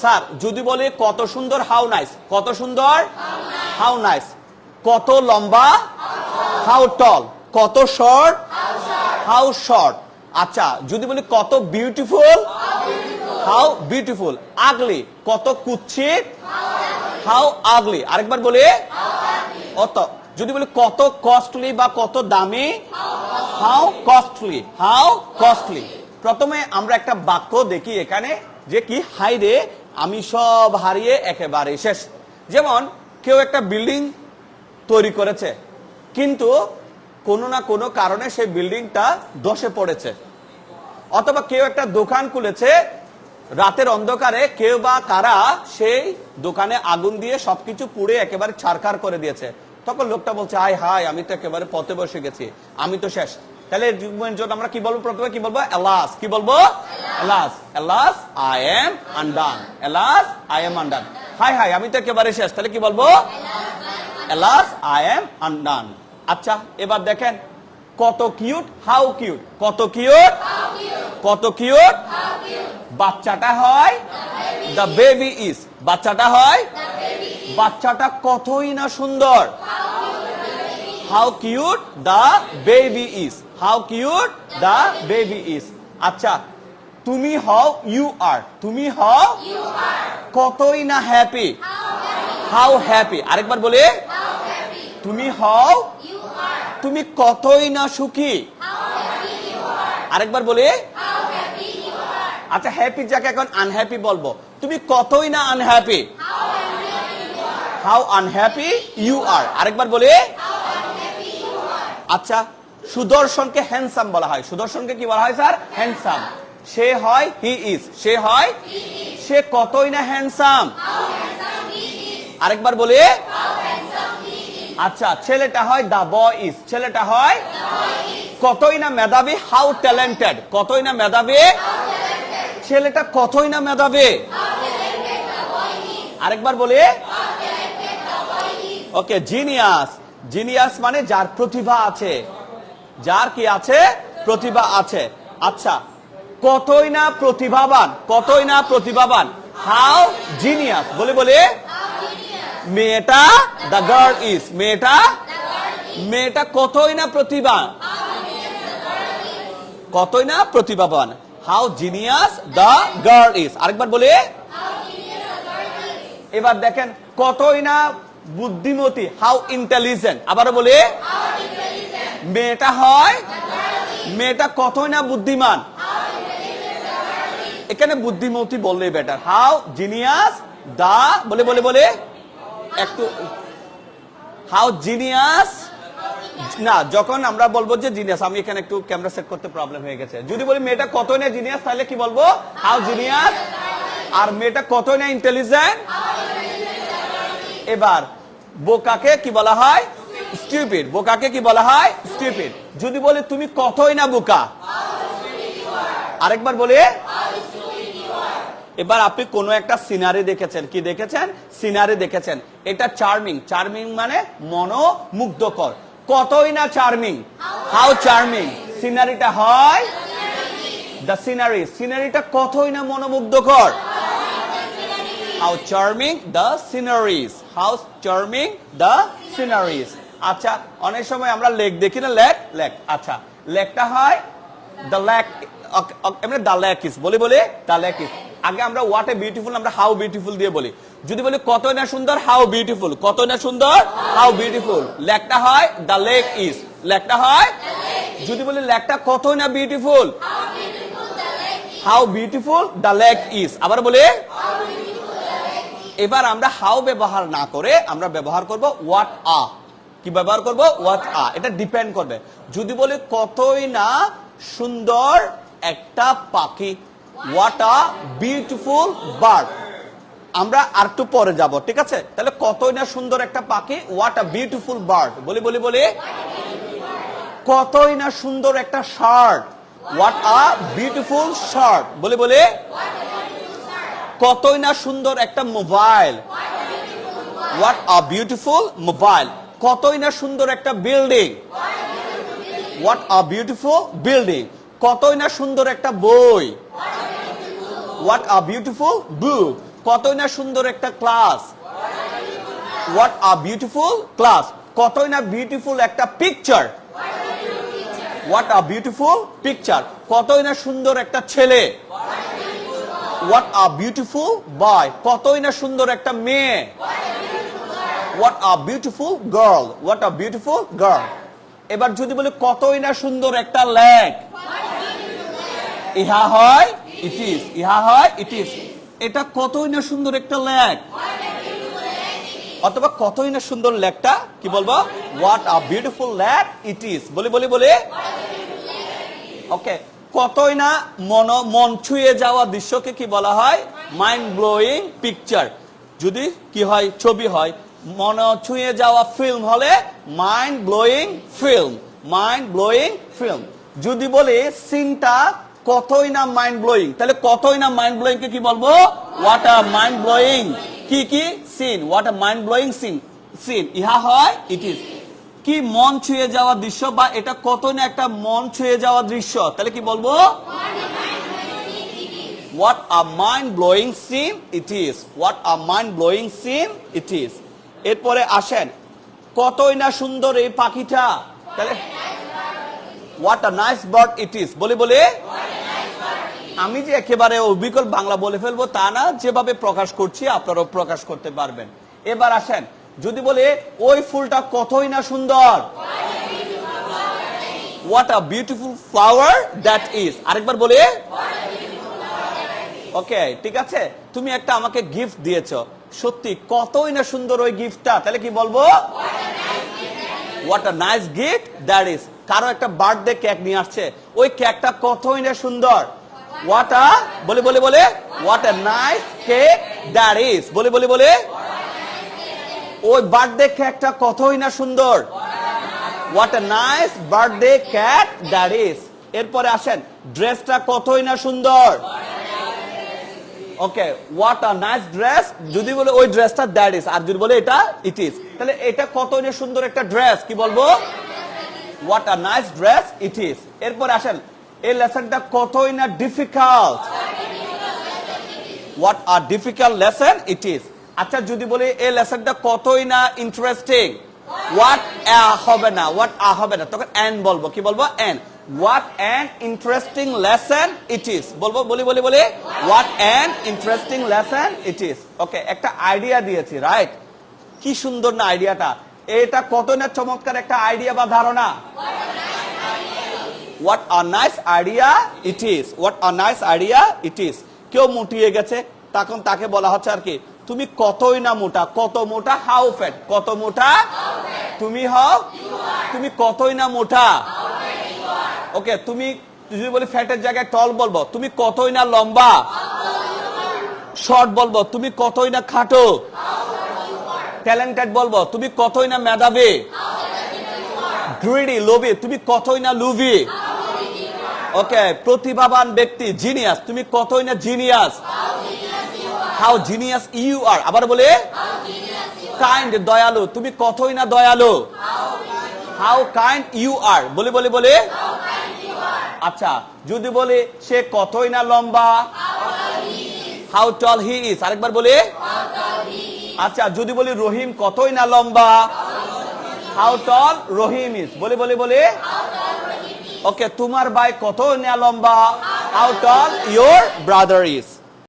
Sir, যদি বলে কত সুন্দর হাউ নাইস কত সুন্দর? হাউ নাইস কত লম্বা? হাউ টল কত শর্ট হাউ শর্ট আচ্ছা যদি বলি কত বিউটিফুল হাউ বিউটিফুল আগলি কত কুচ্ছিত হাউ আগলি আরেকবার বলি। অত, যদি বলি কত কস্টলি বা কত দামি? হাউ কস্টলি হাউ কস্টলি প্রথমে আমরা একটা বাক্য দেখি এখানে, যে কি? হাই রে আমি সব হারিয়ে একেবারে শেষ। যেমন কেউ একটা বিল্ডিং তৈরি করেছে, কিন্তু কোনো না কোনো কারণে সেই বিল্ডিংটা ধসে পড়েছে। অথবা কেউ একটা দোকান খুলেছে, রাতের অন্ধকারে কেউ বা কারা সেই দোকানে আগুন দিয়ে সবকিছু পুড়ে একেবারে ছারখার করে দিয়েছে। তখন লোকটা বলছে হাই হাই আমি তো একেবারে পথে বসে গেছি, আমি তো শেষ। তাহলে আমরা কি বলব? প্রথমে কি বলব? এলাস কি বলব? Alas alas I am undone alas I am undone high হাই, আমি তো একেবারে শেষ। তাহলে কি বলব? এলাস আই এম আন্ডান আচ্ছা এবার দেখেন, কত কিউট হাউ কিউট কত কিউট কত কিউট বাচ্চাটা হয় দ্য বেবি ইজ বাচ্চাটা হয়, বাচ্চাটা কতই না সুন্দর। How cute the baby is how cute the baby is আচ্ছা তুমি হও ইউ আর তুমি হও কতই না হ্যাপি হাউ হ্যাপি আরেকবার বলে। তুমি হও তুমি কতই না সুখী। আরেকবার বলে। আচ্ছা হ্যাপি যাকে এখন আনহ্যাপি বলব। তুমি কতই না unhappy how unhappy you are আরেকবার বলে। আচ্ছা সুদর্শনকে হ্যান্ডসাম বলা হয়। সুদর্শনকে কি বলা হয়, স্যার? হ্যান্ডসাম সে হয় হি ইজ সে হয়, সে কতই না হ্যান্ডসাম আরেকবার বলে। আচ্ছা ছেলেটা হয় দা বয় ইজ ছেলেটা হয় কতই না মেধাবী? হাউ ট্যালেন্টেড কতই না মেধাবী? ছেলেটা কতই না মেধাবী? আরেকবার বলে। ওকে জিনিয়াস জিনিয়াস মানে যার প্রতিভা আছে। যার কি আছে? প্রতিভা আছে। আচ্ছা কতই না প্রতিভাবান, কতই না প্রতিভাবান? হাউ জিনিয়াস বলে বলে, মেয়েটা দ্য গার্ল ইজ মেয়েটা মেয়েটা কতই না প্রতিভা কতই না প্রতিভাবান? How genius the girl is আরেকবার বলে, এবার দেখেন কতই না বুদ্ধিমতী হাউ ইন্টেলিজেন্ট আবারও বলে মেয়েটা হয়? মেয়েটা কতই না বুদ্ধিমান? এখানে বুদ্ধিমতী বললেই বেটার হাউ জিনিয়াস দা? বলে বলে বলে। একটু হাউ জিনিয়াস না, যখন আমরা বলব যে জিনিয়াস আমি এখানে একটু ক্যামেরা সেট করতে প্রবলেম হয়ে গেছে। যদি বলি মেয়েটা কতই না জিনিয়াস তাহলে কি বলব? হাউ জিনিয়াস আর মেয়েটা কতই না ইন্টেলিজেন্ট এবার, বোকাকে কি বলা হয়? স্টুপিড বোকাকে কি বলা হয়? স্টুপিড যদি বলে, তুমি কতই না, বোকা? আরেকবার বলে, এবার আপনি কোনো একটা সিনারি দেখেছেন। কি দেখেছেন? সিনারি দেখেছেন। এটা চার্মিং চার্মিং মানে মনোমুগ্ধকর। কতই না চার্মিং হাউ চার্মিং সিনারিটা হয় দ্য সিনারি সিনারিটা কতই না মনোমুগ্ধকর? How charming the sceneries how charming the sceneries আচ্ছা অনেক সময় আমরা লেক দেখি না, লেক লেক আচ্ছা। লেকটা হয় দ্য লেক এমনি দ্য লেক ইস বলি বলি দ্য লেক ইস আগে আমরা হোয়াট এ বিউটিফুল আমরা হাউ বিউটিফুল দিয়ে বলি। যদি বলি কতই না সুন্দর হাউ বিউটিফুল কতই না সুন্দর হাউ বিউটিফুল লেকটা হয় দ্য লেক ইস লেকটা হয় যদি বলি লেকটা কতই না beautiful how beautiful the lake is আবার বলি, এবার আমরা হাউ ব্যবহার না করে আমরা ব্যবহার করব হোয়াট আ কি ব্যবহার করব? হোয়াট আ এটা ডিপেন্ড করবে। যদি বলি কতই না সুন্দর একটা পাখি। ওয়াট আ বিউটিফুল বার্ড আমরা আর একটু পরে যাব, ঠিক আছে? তাহলে কতই না সুন্দর একটা পাখি? ওয়াট আ বিউটিফুল বার্ড বলি বলি বলি। কতই না সুন্দর একটা shirt what a beautiful shirt বলি বলি। কতই না সুন্দর একটা mobile what a beautiful mobile কতই না সুন্দর একটা building what a beautiful building কতই না সুন্দর একটা বই? হোয়াট আ বিউটিফুল বুক কতই না সুন্দর একটা class what a beautiful class কতই না বিউটিফুল একটা picture what a beautiful picture কতই না সুন্দর একটা ছেলে? হোয়াট আ বিউটিফুল বয় কতই না সুন্দর একটা মেয়ে? What a beautiful girl what a beautiful girl এবার যদি বলি কতই না সুন্দর একটা লেগ ইহা হয় ইট ইজ ইহা হয় ইট ইজ এটা কতই না সুন্দর একটা লেগ অথবা কতই না সুন্দর লেগটা কি বলব? What a beautiful leg it is বলি বলি বলি। ওকে কতই না মন মন ছুঁয়ে যাওয়া দৃশ্যকে কি বলা হয়? মাইন্ড ব্লোয়িং পিকচার যদি কি হয়, ছবি হয় মন ছুঁয়ে যাওয়া ফিল্ম হলে mind blowing film mind blowing film যদি বলি সিনটা কতই না মাইন্ড ব্লোয়িং তাহলে কতই না মাইন্ড ব্লোয়িং কে কি বলব? হোয়াট আ মাইন্ড ব্লোয়িং কি কি? Scene what a mind blowing scene scene ইহা হয় ইট ইজ কি মন ছুঁয়ে যাওয়া দৃশ্য বা এটা কত না একটা মন ছুঁয়ে যাওয়া দৃশ্য, তাহলে কি বলব? What a mind blowing scene it is what a mind blowing scene it is এরপরে আসেন, কতই না সুন্দর এই পাখিটা। তাহলে what a nice bird it is বলে বলে। আমি যে একেবারে অবিকল বাংলা বলে ফেলব তা না, যেভাবে প্রকাশ করছি আপনারাও প্রকাশ করতে পারবেন। এবার আসেন, যদি বলে, ওই ফুলটা কতই না সুন্দর। What a beautiful flower that is আরেকবার বলে। ওকে ঠিক আছে? তুমি একটা আমাকে গিফট দিয়েছ। সত্যি, কতই না সুন্দর ওই গিফটটা তাহলে কি বলব? What a nice gift that is কারও একটা বার্থডে কেক নিয়ে আসছে, ওই কেকটা কতই না সুন্দর? হোয়াট আ বলে বলে বলে what a nice cake that is বলে বলে বলে, ওই বার্থডে কেকটা কতই না সুন্দর? What a nice birthday cake that is এরপরে আসেন ড্রেসটা কতই না সুন্দর? Okay what a nice dress যদি বলে ওই ড্রেসটা দ্যাট ইজ আর যদি বলে এটা ইট ইজ তাহলে এটা কতই না সুন্দর একটা ড্রেস কি বলব? What a nice dress it is এরপরে আসেন, এই লেসনটা কতই না difficult what are difficult lesson it is আচ্ছা যদি বলি এই লেসনটা কতই না ইন্টারেস্টিং হোয়াট হবে না হোয়াট আ হবে না, তখন এন বলব, কি বলব? An what an interesting lesson it is বলব, বলি বলি বলি? What an interesting lesson it is okay একটা আইডিয়া দিয়েছি রাইট কি সুন্দর না আইডিয়াটা এটা কত না চমৎকার একটা আইডিয়া বা ধারণা? What a nice idea it is what a nice idea it is কেউ মুটিয়ে গেছে, তখন তাকে বলা হচ্ছে আর কি, তুমি কতই না মোটা, কত মোটা? হাউ ফ্যাট কত মোটা? তুমি হও? তুমি কতই না মোটা? ওকে, তুমি, যদি বলি ফ্যাটের জায়গায় টল বলব, তুমি কতই না লম্বা? শর্ট বলব, তুমি কতই না খাটো? ট্যালেন্টেড বলব, তুমি কতই না মেধাবী? গ্রিডি, লোভি, তুমি কতই না লুভি? ওকে, প্রতিভাবান ব্যক্তি, জিনিয়াস, তুমি কতই না genius? How genius you are, আবার বলে? কাইন্ড দয়ালু, তুমি কতই না দয়ালু? হাউ কাইন্ড ইউ আর, বলে বলে বলে? আচ্ছা যদি বলে সে কতই না লম্বা? হাউ টল হি ইজ আরেকবার বলে। আচ্ছা যদি বলি রহিম কতই না লম্বা? হাউ টল রহিম ইজ বলে বলে বলে। ওকে তোমার ভাই কতই না লম্বা? How tall your brother is